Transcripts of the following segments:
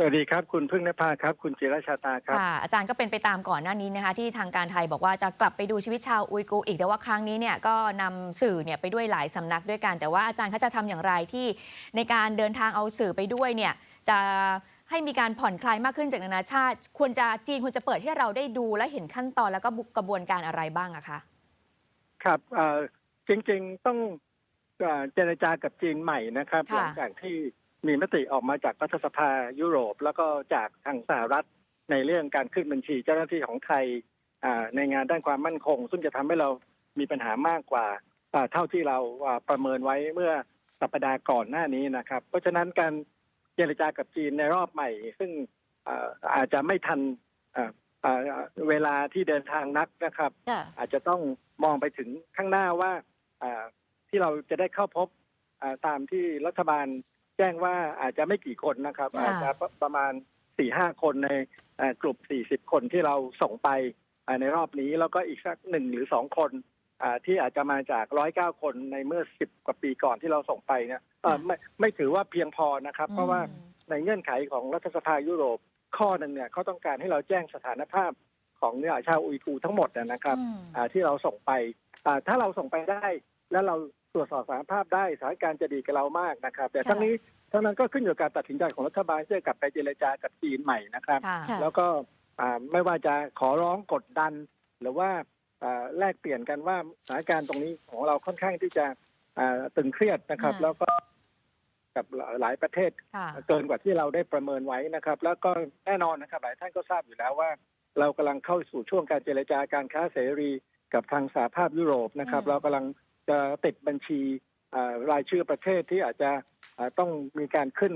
สวัสดีครับ คุณพึ่งนภาครับ คุณจิรชาตาครับค่ะอาจารย์ก็เป็นไปตามก่อนหน้านี้นะคะที่ทางการไทยบอกว่าจะกลับไปดูชีวิตชาวอุยกูร์อีกแต่ว่าครั้งนี้เนี่ยก็นำสื่อเนี่ยไปด้วยหลายสำนักด้วยกัน แต่ว่าอาจารย์เขาจะทำอย่างไรที่ในการเดินทางเอาสื่อไปด้วยเนี่ยจะให้มีการผ่อนคลายมากขึ้นจากนานาชาติ ควรจะจีนควรจะเปิดให้เราได้ดูและเห็นขั้นตอนแล้วก็บุกกระบวนการอะไรบ้างอะคะครับเอ่อจริงๆต้องเอ่อเจรจากับจีนใหม่นะครับค่ะหลังจากที่ มีมติออกมาจากรัฐสภายุโรป แล้วก็จากทางสหรัฐในเรื่องการขึ้นบัญชีเจ้าหน้าที่ของไทยอ่าในงานด้านความมั่นคง ซึ่งจะทำให้เรามีปัญหามากกว่าอ่าเท่าที่เราอ่าประเมินไว้เมื่อสัปดาห์ก่อนหน้านี้นะครับ เพราะฉะนั้นการเจรจากับจีนในรอบใหม่ ซึ่งอ่าอาจจะไม่ทันอ่าอ่าเวลาที่เดินทางนักนะครับค่ะอาจจะต้องมองไปถึงข้างหน้าว่าอ่าที่เราจะได้เข้าพบอ่าตามที่รัฐบาล แจ้งว่าอาจจะไม่กี่คนนะครับค่ะอาจจะประมาณสี่ห้าคนในอ่ากลุ่มสี่สิบคนที่เราส่งไปอ่าในรอบนี้แล้วก็อีกสักหนึ่งหรือสองคนอ่าที่อาจจะมาจากร้อยเก้าคนในเมื่อสิบกว่าปีก่อนที่เราส่งไปเนี่ยเอ่อไม่ไม่ถือว่าเพียงพอนะครับ เพราะว่าอืมในเงื่อนไขของรัฐสภายุโรปข้อหนึ่งเนี่ยเขาต้องการให้เราแจ้งสถานภาพของเนี่ยชาวอุยกูร์ทั้งหมดนะครับอืมอ่าที่เราส่งไปอ่าถ้าเราส่งไปได้แล้วเรา ตรวจสอบสถานภาพได้สถานการณ์จะดีกับเรามากนะครับ แต่ค่ะทั้งนี้ทั้งนั้นก็ขึ้นอยู่กับการตัดสินใจของรัฐบาลที่จะกลับไปเจรจากับจีนใหม่นะครับค่ะค่ะแล้วก็อ่าไม่ว่าจะขอร้องกดดัน หรือว่าอ่าแลกเปลี่ยนกันว่าสถานการณ์ตรงนี้ของเราค่อนข้างที่จะอ่าตึงเครียดนะครับค่ะแล้วก็กับหลายประเทศค่ะเกินกว่าที่เราได้ประเมินไว้นะครับ แล้วก็แน่นอนนะครับ หลายท่านก็ทราบอยู่แล้วว่า เรากำลังเข้าสู่ช่วงการเจรจาการค้าเสรีกับทางสหภาพยุโรปนะครับอืมเรากำลัง จะติดบัญชีอ่ารายชื่อประเทศที่อาจจะอ่าต้องมีการขึ้น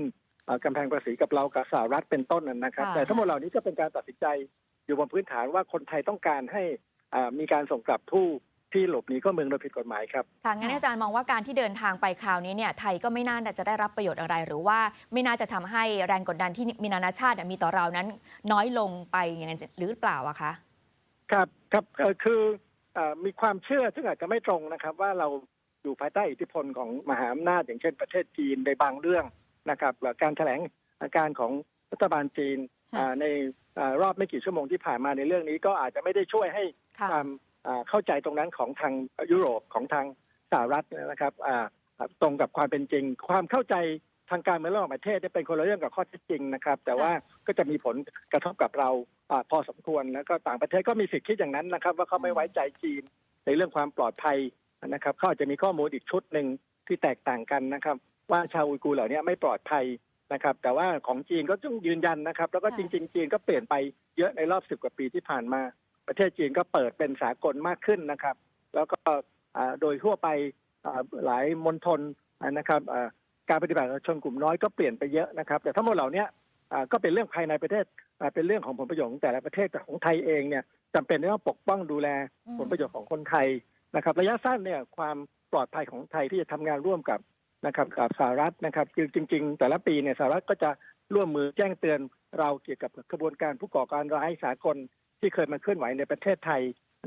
อ่ากำแพงภาษีกับเรากับสหรัฐเป็นต้นนะครับค่ะแต่ทั้งหมดเหล่านี้ก็เป็นการตัดสินใจอยู่บนพื้นฐานว่าคนไทยต้องการให้อ่ามีการส่งกลับผู้ที่หลบหนีเข้าเมืองโดยผิดกฎหมายครับค่ะงั้นอาจารย์มองว่าการที่เดินทางไปคราวนี้เนี่ยไทยก็ไม่น่าจะได้รับประโยชน์อะไร หรือว่าไม่น่าจะทำให้แรงกดดันที่มีนานาชาติมีต่อเรานั้น น้อยลงไปอย่างนั้นหรือเปล่าอะคะ ครับครับเอ่อคือเอ่อ มีความเชื่อซึ่งอาจจะไม่ตรงนะครับ ว่าเราอยู่ภายใต้อิทธิพลของมหาอำนาจอย่างเช่นประเทศจีนในบางเรื่องนะครับและการแถลงอาการของรัฐบาลจีนค่ะอ่าในอ่ารอบไม่กี่ชั่วโมงที่ผ่านมาในเรื่องนี้ก็อาจจะไม่ได้ช่วยให้ค่ะความอ่าเข้าใจตรงนั้นของทางยุโรปของทางสหรัฐนะครับอ่าอ่าตรงกับความเป็นจริง ความเข้าใจ ทางการเมืองระหว่างประเทศเนี่ยเป็นคนละเรื่องกับข้อเท็จจริงนะครับ แต่ว่าก็จะมีผลกระทบกับเราอพอสมควรแล้วก็ต่างประเทศก็มีสิทธิ์คิดอย่างนั้นนะครับ ว่าเขาไม่ไว้ใจจีนในเรื่องความปลอดภัยนะครับเขาอาจจะมีข้อมูลอีกชุดหนึ่งที่แตกต่างกันนะครับ ว่าชาวอุยกูร์เหล่านี้ไม่ปลอดภัยนะครับ แต่ว่าของจีนก็ต้องยืนยันนะครับ แล้วก็จริง ๆ จีนก็เปลี่ยนไปเยอะในรอบสิบกว่าปีที่ผ่านมา ประเทศจีนก็เปิดเป็นสากลมากขึ้นนะครับ แล้วก็โดยทั่วไปหลายมณฑลนะครับ การปฏิบัติของชนกลุ่มน้อยก็เปลี่ยนไปเยอะนะครับ แต่ทั้งหมดเหล่านี้ก็เป็นเรื่องภายในประเทศเป็นเรื่องของผลประโยชน์ของแต่ละประเทศแต่ของไทยเองเนี่ยจำเป็นที่ต้องปกป้องดูแลผลประโยชน์ของคนไทยนะครับ ระยะสั้นเนี่ยความปลอดภัยของไทยที่จะทำงานร่วมกับนะครับกับสหรัฐนะครับคือจริง ๆ แต่ละปีเนี่ยสหรัฐก็จะร่วมมือแจ้งเตือนเราเกี่ยวกับกระบวนการผู้ก่อการร้ายสากลที่เคยมาเคลื่อนไหวในประเทศไทย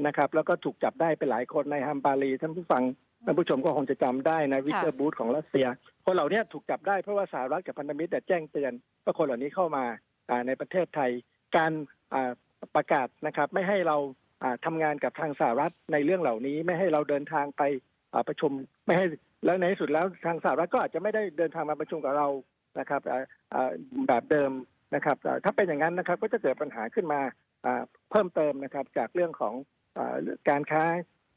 นะครับ แล้วก็ถูกจับได้ไปหลายคนในฮัมบารีท่านผู้ฟัง ท่านผู้ชมก็คงจะจำได้นะวิเตอร์บูธของรัสเซีย คนเหล่านี้ถูกจับได้เพราะว่าสหรัฐกับพันธมิตรเนี่ยแจ้งเตือนว่าคนเหล่านี้เข้ามาอ่าในประเทศไทย การอ่าประกาศนะครับไม่ให้เราอ่าทำงานกับทางสหรัฐในเรื่องเหล่านี้ ไม่ให้เราเดินทางไปอ่าประชุมไม่ให้แล้วในที่สุดแล้วทางสหรัฐก็อาจจะไม่ได้เดินทางมาประชุมกับเรานะครับอ่าอ่าแบบเดิมนะครับอ่าถ้าเป็นอย่างนั้นนะครับก็จะเกิดปัญหาขึ้นมาอ่าเพิ่มเติมนะครับจากเรื่องของอาเรื่องการค้า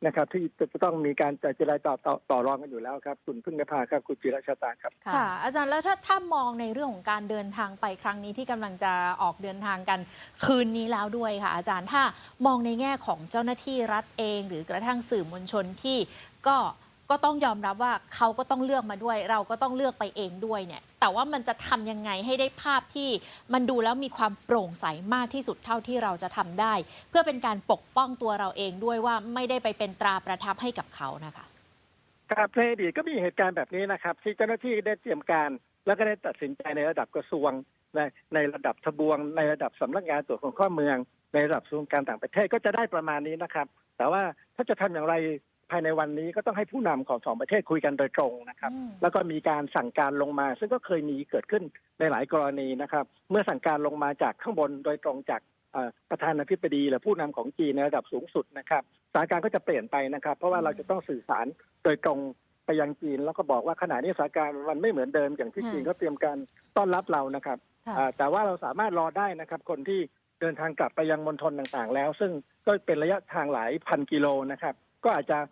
นะครับ ที่จะต้องมีการเจรจาต่อต่อต่อรองกันอยู่แล้วครับ คุณพึ่งนภาครับคุณจิรชาตาครับค่ะ อาจารย์แล้วถ้าถ้ามองในเรื่องของการเดินทางไปครั้งนี้ที่กำลังจะออกเดินทางกันคืนนี้แล้วด้วยค่ะ อาจารย์ถ้ามองในแง่ของเจ้าหน้าที่รัฐเอง หรือกระทั่งสื่อมวลชนที่ก็ก็ต้องยอมรับว่าเขาก็ต้องเลือกมาด้วย เราก็ต้องเลือกไปเองด้วยเนี่ย แต่ว่ามันจะทำยังไงให้ได้ภาพที่มันดูแล้วมีความโปร่งใสมากที่สุดเท่าที่เราจะทำได้ เพื่อเป็นการปกป้องตัวเราเองด้วยว่าไม่ได้ไปเป็นตราประทับให้กับเขานะคะครับในอดีตก็มีเหตุการณ์แบบนี้นะครับ ที่เจ้าหน้าที่ได้เตรียมการ แล้วก็ได้ตัดสินใจในระดับกระทรวงในในระดับทบวง ในระดับสำนักงานตรวจคนเข้าเมือง ในระดับกระทรวงการต่างประเทศก็จะได้ประมาณนี้นะครับ แต่ว่าถ้าจะทำอย่างไร ภายในวันนี้ก็ต้องให้ผู้นำของสองประเทศคุยกันโดยตรงนะครับอืมแล้วก็มีการสั่งการลงมา ซึ่งก็เคยมีเกิดขึ้นในหลายกรณีนะครับ เมื่อสั่งการลงมาจากข้างบนโดยตรงจากเอ่อประธานาธิบดีหรือผู้นำของจีนในระดับสูงสุดนะครับสถานการณ์ก็จะเปลี่ยนไปนะครับ เพราะว่าเราจะต้องสื่อสารโดยตรงไปยังจีน แล้วก็บอกว่าขณะนี้สถานการณ์มันไม่เหมือนเดิมอย่างที่ค่ะจีนเขาเตรียมการต้อนรับเรานะครับค่ะอ่าแต่ว่าเราสามารถรอได้นะครับคนที่เดินทางกลับไปยังมณฑลต่างๆ แล้ว ซึ่งก็เป็นระยะทางหลายพันกิโลนะครับ ก็อาจจะอ่า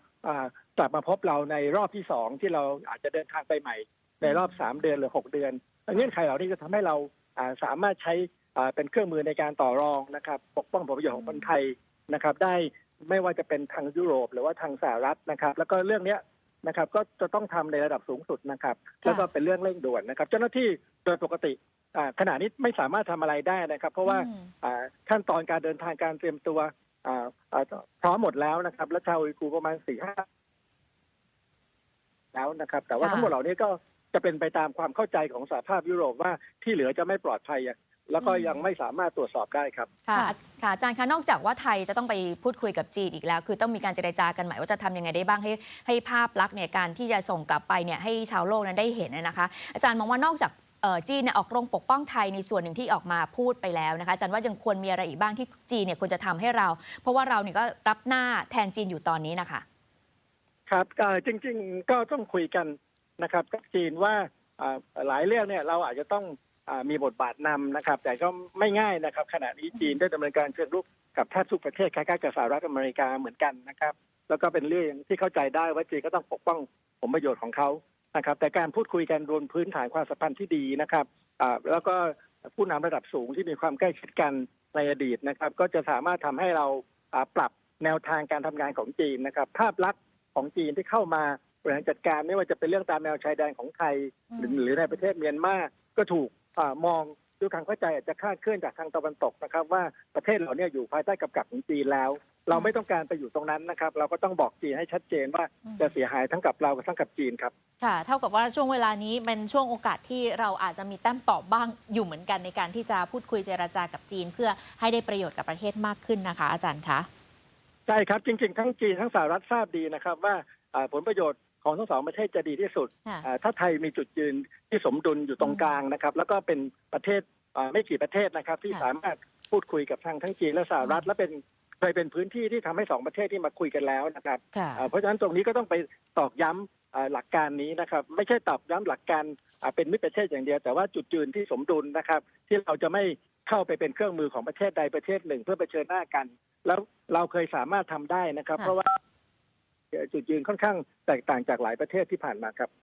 กลับมาพบเราในรอบที่สองที่เราอาจจะเดินทางไปใหม่ ในรอบสามเดือนหรือหกเดือนเงื่อนไขเหล่านี้จะทำให้เราอ่าสามารถใช้อ่าเป็นเครื่องมือในการต่อรองนะครับปกป้องผลประโยชน์ของคนไทยนะครับ ได้ไม่ว่าจะเป็นทางยุโรป หรือว่าทางสหรัฐนะครับ แล้วก็เรื่องเนี้ยนะครับก็จะต้องทำในระดับสูงสุดนะครับ แล้วก็เป็นเรื่องเร่งด่วนนะครับ เจ้าหน้าที่โดยปกติอ่าขณะนี้ไม่สามารถทำอะไรได้นะครับ เพราะว่าอืมอ่าขั้นตอนการเดินทางการเตรียมตัวอ่าอ่า พร้อมหมดแล้วนะครับ และชาวอุยกูร์ประมาณสี่ห้าแล้วนะครับ แต่ว่าค่ะทั้งหมดเหล่านี้ก็จะเป็นไปตามความเข้าใจของสหภาพยุโรปว่าที่เหลือจะไม่ปลอดภัยอะแล้วก็อืมยังไม่สามารถตรวจสอบได้ครับค่ะค่ะค่ะอาจารย์คะนอกจากว่าไทยจะต้องไปพูดคุยกับจีนอีกแล้ว คือต้องมีการเจรจากันใหม่ว่าจะทำยังไงได้บ้างให้ให้ภาพลักษณ์เนี่ยการที่จะส่งกลับไปเนี่ยให้ชาวโลกนั้นได้เห็นนะคะ อาจารย์มองว่านอกจากเอ่อ จีนออกโรงปกป้องไทยในส่วนหนึ่งที่ออกมาพูดไปแล้วนะคะอาจารย์ว่ายังควรมีอะไรอีกบ้างที่จีนเนี่ยควรจะทำให้เรา เพราะว่าเราเนี่ยก็รับหน้าแทนจีนอยู่ตอนนี้นะคะครับจริง ๆก็ต้องคุยกันนะครับกับจีนว่าหลายเรื่องเนี่ยเราอาจจะต้องอมีบทบาทนำนะครับ แต่ก็ไม่ง่ายนะครับ ขณะนี้จีนได้ดำเนินการเชิงรุกกับแทบทุกประเทศคล้ายๆกับสหรัฐอเมริกาเหมือนกันนะครับ แล้วก็เป็นเรื่องที่เข้าใจได้ว่าจีนก็ต้องปกป้องผลประโยชน์ของเขา นะครับ แต่การพูดคุยกันบนพื้นฐานความสัมพันธ์ที่ดีนะครับอ่าแล้วก็ผู้นำระดับสูงที่มีความใกล้ชิดกันในอดีตนะครับ ก็จะสามารถทำให้เราอ่าปรับแนวทางการทำงานของจีนนะครับ ภาพลักษณ์ของจีนที่เข้ามาบริหารจัดการไม่ว่าจะเป็นเรื่องตามแนวชายแดนของไทย หรือหรือในประเทศเมียนมาก็ถูกอามองด้วยความเข้าใจอาจจะคลาดเคลื่อนจากทางตะวันตกนะครับ ว่าประเทศเราเนี่ยอยู่ภายใต้กำกับของจีนแล้ว เราไม่ต้องการไปอยู่ตรงนั้นนะครับ เราก็ต้องบอกจีนให้ชัดเจนว่าอืมจะเสียหายทั้งกับเรากับทั้งกับจีนครับค่ะ เท่ากับว่าช่วงเวลานี้เป็นช่วงโอกาสที่เราอาจจะมีแต้มตอบบ้างอยู่เหมือนกันในการที่จะพูดคุยเจราจากับจีน เพื่อให้ได้ประโยชน์กับประเทศมากขึ้นนะคะ อาจารย์คะใช่ครับจริงๆ ทั้งจีนทั้งสหรัฐทราบดีนะครับว่าอ่าผลประโยชน์ของทั้งสองประเทศจะดีที่สุดค่ะอ่าถ้าไทยมีจุดยืนที่สมดุลอยู่ตรงกลางนะครับ แล้วก็เป็นประเทศอ่าไม่กี่ประเทศนะครับ ที่ค่ะสามารถพูดคุยกับทางทั้งจีนและสหรัฐและเป็น เคยเป็นพื้นที่ที่ทำให้สองประเทศที่มาคุยกันแล้วนะครับค่ะอ่าเพราะฉะนั้นตรงนี้ก็ต้องไปตอกย้ำอ่าหลักการนี้นะครับ ไม่ใช่ตอกย้ำหลักการอ่าเป็นมิตรประเทศอย่างเดียว แต่ว่าจุดยืนที่สมดุลนะครับ ที่เราจะไม่เข้าไปเป็นเครื่องมือของประเทศใดประเทศหนึ่ง เพื่อเผชิญหน้ากัน แล้วเราเคยสามารถทำได้นะครับค่ะเพราะว่าจุดยืนค่อนข้างแตกต่างจากหลายประเทศที่ผ่านมาครับ